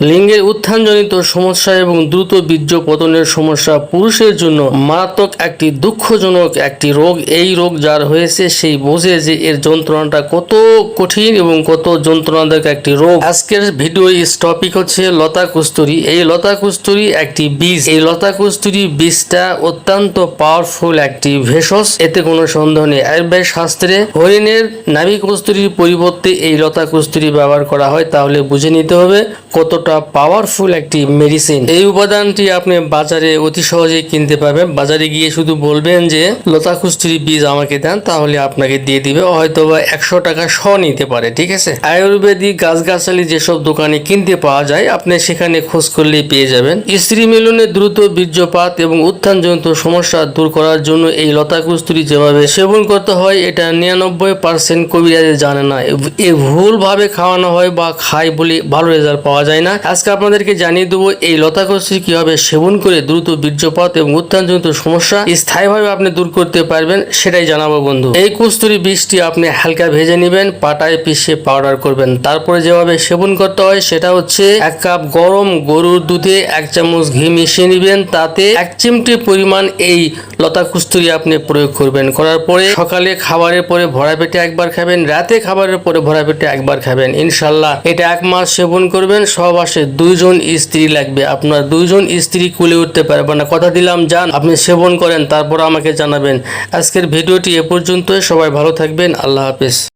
লিঙ্গের উত্থানজনিত সমস্যা এবং দ্রুত বীর্য পতনের সমস্যা পুরুষের জন্য মারাত্মক একটি দুঃখজনক একটি রোগ। এই রোগ যার হয়েছে সেই বোঝে যে এর যন্ত্রণাটা কত কঠিন এবং কত যন্ত্রণাদায়ক একটি রোগ। আজকের ভিডিও টপিক হচ্ছে লতা কুস্তুরি। এই লতা কুস্তুরি একটি বীজ। এই লতা কুস্তুরি বীজটা অত্যন্ত পাওয়ারফুল একটি ভেষজ। এতে কোনো সন্দেহ নেই। আয়ুর্বেদ শাস্ত্রে হরিণের নাভি কস্তুরির পরিবর্তে এই লতা কুস্তুরি ব্যবহার করা হয়। তাহলে বুঝে নিতে হবে কতটা পাওয়ারফুল একটি মেডিসিন এই উপাদানটি আপনি বাজারে অতি সহজেই কিনতে পারবেন। বাজারে গিয়ে শুধু বলবেন যে, লতা কস্তুরি বীজ আমাকে দেন, তাহলে আপনাকে দিয়ে দিবে। হয়তো বা একশো টাকা শ নিতে পারে, ঠিক আছে? আয়ুর্বেদিক গাছগাছালি যেসব দোকানে কিনতে পাওয়া যায়, আপনি সেখানে খোঁজ করলেই পেয়ে যাবেন। স্ত্রী মিলনে দ্রুত বীর্যপাত এবং উত্থানজনিত সমস্যা দূর করার জন্য এই লতা কুস্তুরি যেভাবে সেবন করতে হয়, এটা নিরানব্বই পার্সেন্ট কবিরাজে জানে না। এ ভুলভাবে খাওয়ানো হয় বা খায় বলে ভালো রেজাল্ট পাওয়া যায় না। আজকে আপনাদেরকে জানিয়ে দেবো, এই লতা কুস্তুরি কীভাবে সেবন করে দ্রুত বীর্যপাত এবং উত্থানজনিত সমস্যা স্থায়ীভাবে আপনি দূর করতে পারবেন সেটাই জানাব বন্ধু। এই কুস্তুরি বীজটি আপনি হালকা ভেজে নেবেন, পাটায় পিষে পাউডার করবেন। তারপরে যেভাবে সেবন করতে হয় সেটা হচ্ছে এক কাপ গরম গরুর দুধে এক চামচ ঘি মিশিয়ে নেবেন, তাতে এক চিমটি পরিমাণ এই লতা কুস্তুরি আপনি প্রয়োগ করবেন। করার পরে সকালে খাবারের পরে ভরা পেটে একবার খাবেন, রাতে খাবারের পরে ভরা পেটে একবার খাবেন। ইনশাল্লাহ এটা এক মাস সেবন করবেন সহবাসে দুইজন স্ত্রী লাগবে। আপনার দুইজন স্ত্রী কুলে উঠতে পারবে না। কথা দিলাম, যান, আপনি সেবন করেন, তারপর আমাকে জানাবেন। আজকের ভিডিওটি এ পর্যন্তই। সবাই ভালো থাকবেন। আল্লাহ হাফেজ।